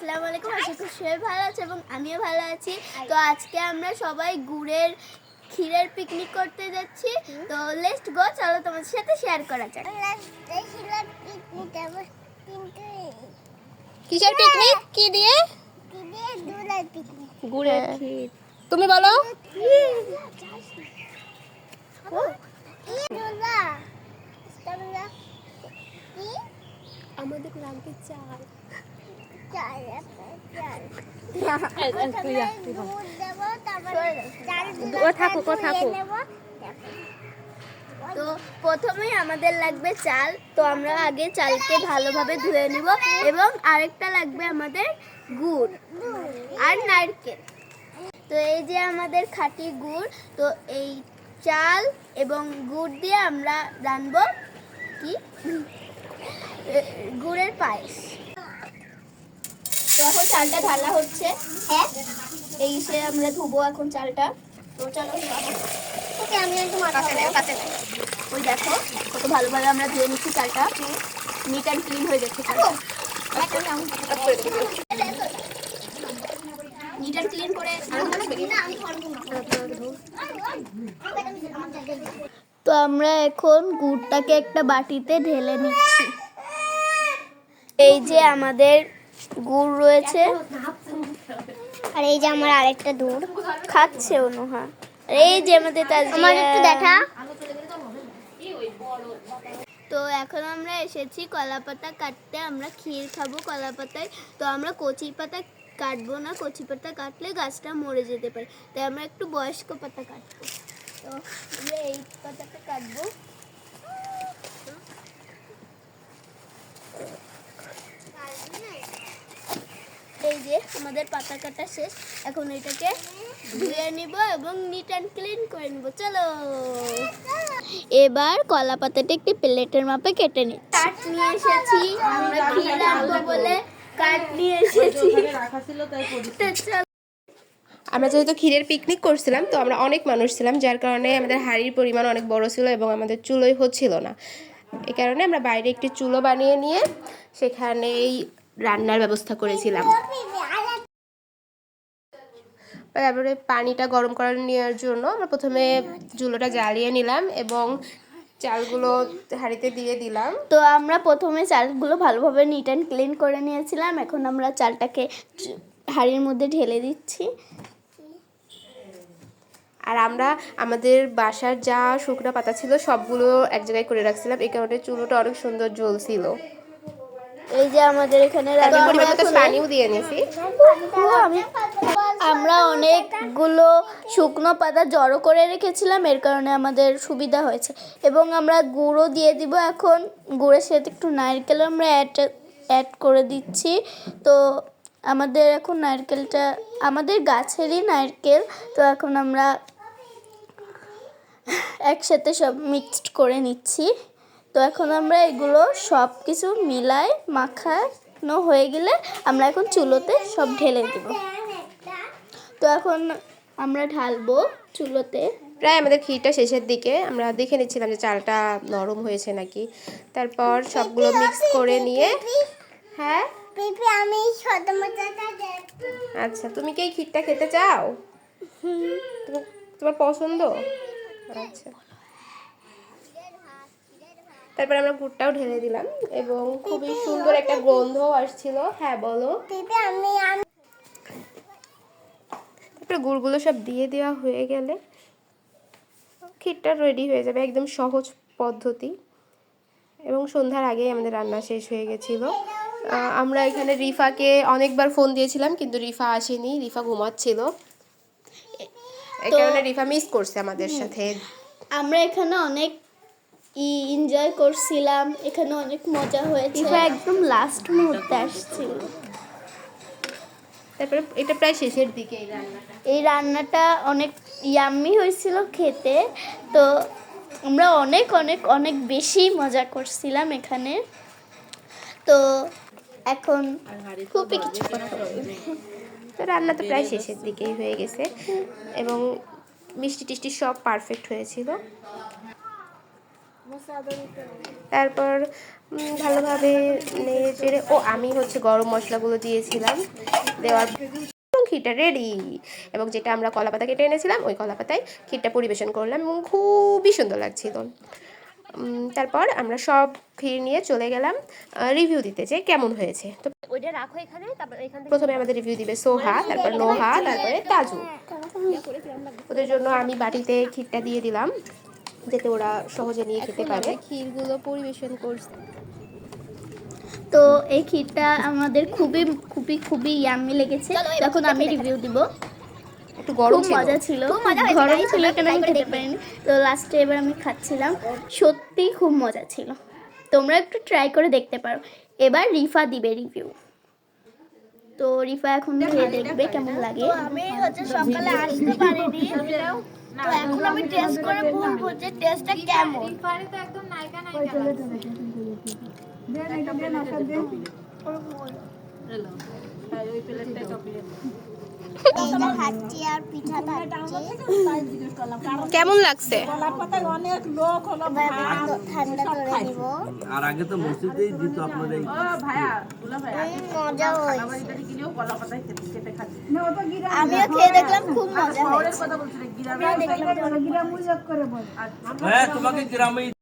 আসসালামু আলাইকুম আশা করি সবাই ভালো আছে এবং আমিও ভালো আছি। তো আজকে আমরা সবাই গুড়ের ক্ষীরের পিকনিক করতে যাচ্ছি। তো লেটস গো চলো তোমাদের সাথে শেয়ার করা যাক। কিসের পিকনিক কি দিয়ে? গুড়ের ক্ষীর। তুমি বলো। আমাদের লাগবে চাল। তো প্রথমেই আমাদের লাগবে চাল তো আমরা আগে চালকে ভালোভাবে ধুয়ে নিব। এবং আরেকটা লাগবে আমাদের গুড় আর নারকেল। তো এই যে আমাদের খাঁটি গুড়, তো এই চাল এবং গুড় দিয়ে আমরা রানবো কি? গুড়ের পায়েস। তো এখন চালটা ঢালা হচ্ছে। হ্যাঁ এই সে আমরা ধুবো এখন চালটা। তো চলো ওকে আমি একটু মাথা ওই দেখো কত ভালোভাবে আমরা ধুয়ে নিচ্ছি চালটা। নিট অ্যান্ড ক্লিন হয়ে যাচ্ছে চালটা। নিট অ্যান্ড ক্লিন করে তো আমরা এখন গুড়টাকে একটা বাটিতে ঢেলে নিচ্ছি। এই যে আমাদের গুড় রয়েছে। আর এই যে আমার আরেকটা দূর খাচ্ছে অনুহা। আর এই যে আমাদের আমার একটু দেখা। তো এখন আমরা এসেছি কলা পাতা কাটতে। আমরা ক্ষীর খাব কলা পাতায় তো আমরা কচি পাতা কাটবো না। কচি পাতা কাটলে গাছটা মরে যেতে পারে। তাই আমরা একটু বয়স্ক পাতা কাটবো। তো আমরা এই পাতাটা কাটবো। যে আমাদের পাতা কাটা শেষ, এখন এটাকে ধুয়ে নিব এবং নিট অ্যান্ড ক্লিন করে নিব। চলো। এবার কলা পাতাটা একটি প্লেটের মাপে কেটে নিই কাঠ নিয়ে এসেছি, আমরা ক্ষীর রাখব বলে কাঠ নিয়ে এসেছি। আমরা যেহেতু ক্ষীরের পিকনিক করছিলাম, তো আমরা অনেক মানুষ ছিলাম, যার কারণে আমাদের হাড়ির পরিমাণ অনেক বড় ছিল এবং আমাদের চুলোই হচ্ছিল না। এ কারণে আমরা বাইরে একটি চুলো বানিয়ে নিয়ে সেখানেই রান্নার ব্যবস্থা করেছিলাম। তারপরে পানিটা গরম করার নেওয়ার জন্য আমরা প্রথমে চুলোটা জ্বালিয়ে নিলাম এবং চালগুলো হাঁড়িতে দিয়ে দিলাম। তো আমরা প্রথমে চালগুলো ভালোভাবে নিট অ্যান্ড ক্লিন করে নিয়েছিলাম। এখন আমরা চালটাকে হাঁড়ির মধ্যে ঢেলে দিচ্ছি। আর আমরা আমাদের বাসার যা শুকনো পাতা ছিল সবগুলো এক জায়গায় করে রাখছিলাম। এই কারণে চুলোটা অনেক সুন্দর জ্বলছিল। এই যে আমাদের এখানে। পানিও দিয়ে আমরা অনেকগুলো শুকনো পাতা জড়ো করে রেখেছিলাম এর কারণে আমাদের সুবিধা হয়েছে। এবং আমরা গুঁড়ো দিয়ে দিব এখন। গুঁড়ের সাথে একটু নারকেল আমরা অ্যাড অ্যাড করে দিচ্ছি। তো আমাদের এখন নারকেলটা আমাদের গাছেরই নারকেল। তো এখন আমরা একসাথে সব মিক্সড করে নিচ্ছি। তো এখন আমরা এগুলো সব কিছু মিলায় মাখানো হয়ে গেলে আমরা এখন চুলোতে সব ঢেলে দেব। তো এখন আমরা ঢালবো চুলোতে। প্রায় আমাদের ক্ষীরটা শেষের দিকে। আমরা দেখে নিচ্ছিলাম যে চালটা নরম হয়েছে নাকি। তারপর সবগুলো মিক্স করে নিয়ে হ্যাঁ? আচ্ছা তুমি কি এই ক্ষীরটা খেতে চাও? তোমার পছন্দ? আচ্ছা। তারপর আমরা গুড়টাও ঢেলে দিলাম এবং খুবই সুন্দর একটা গন্ধ আসছিল। হ্যাঁ বলো। তারপরে গুড়গুলো সব দিয়ে দেওয়া হয়ে গেলে ক্ষীরটা রেডি হয়ে যাবে একদম সহজ পদ্ধতি। এবং সন্ধ্যার আগেই আমাদের রান্না শেষ হয়ে গেছিল। আমরা এখানে রিফাকে অনেকবার ফোন দিয়েছিলাম কিন্তু রিফা আসেনি রিফা ঘুমাচ্ছিল। এই কারণে রিফা মিস করছে আমাদের সাথে। আমরা এখানে অনেক ই এনজয় করছিলাম এখানে অনেক মজা হয়েছে। একদম লাস্ট মুহূর্তে আসছিল। তারপরে এটা প্রায় শেষের দিকে এই রান্নাটা। এই রান্নাটা অনেক ইয়াম্মি হয়েছিল খেতে তো আমরা অনেক অনেক অনেক বেশি মজা করছিলাম এখানে। তো এখন খুবই কিছু তো রান্না তো প্রায় শেষের দিকেই হয়ে গেছে। এবং মিষ্টি টিষ্টি সব পারফেক্ট হয়েছিল। তারপর ভালোভাবে নেড়ে চেড়ে, ও, আমি হচ্ছে গরম মশলাগুলো দিয়েছিলাম, দেওয়ার ক্ষীরটা রেডি এবং যেটা আমরা কলা পাতা কেটে এনেছিলাম, ওই কলা পাতায় ক্ষীরটা পরিবেশন করলাম এবং খুবই সুন্দর লাগছিল। তারপর আমরা সব ক্ষীর নিয়ে চলে গেলাম রিভিউ দিতে যে কেমন হয়েছে। তো ওইটা রাখো এখানে, তারপর প্রথমে আমাদের রিভিউ দিবে সোহা, তারপর নোহা তারপরে তাজু ওদের জন্য আমি বাটিতে ক্ষীরটা দিয়ে দিলাম। যাতে ওরা সহজে নিয়ে খেতে পারে। ক্ষীরগুলো পরিবেশন করছি। তো এই ক্ষীরটা আমাদের খুবই খুবই খুবই ইয়াম্মি লেগেছে। তখন আমি রিভিউ দিব। একটু গরম খুব মজা ছিল। গরম ছিল কেন আমি খেতে পারিনি। তো লাস্টে এবার আমি খাচ্ছিলাম। সত্যি খুব মজা ছিল। তোমরা একটু ট্রাই করে দেখতে পারো। এবার রিফা দিবে রিভিউ তো রিফা এখন খেয়ে দেখবে কেমন লাগে। আমি হচ্ছে সকালে আসতে পারিনি। তো এখন আমি টেস্ট করে বলব যে টেস্টটা কেমন। খাচ্ছি কেমন লাগছে। ওই প্লেটটা তো ঠান্ডা করে দিব আর আগে তো মসজিদেই দিত আপনার এই উম, মজা হয়েছে। আমিও খেয়ে দেখলাম খুব মজা হ্যাঁ তোমাকে গ্রামে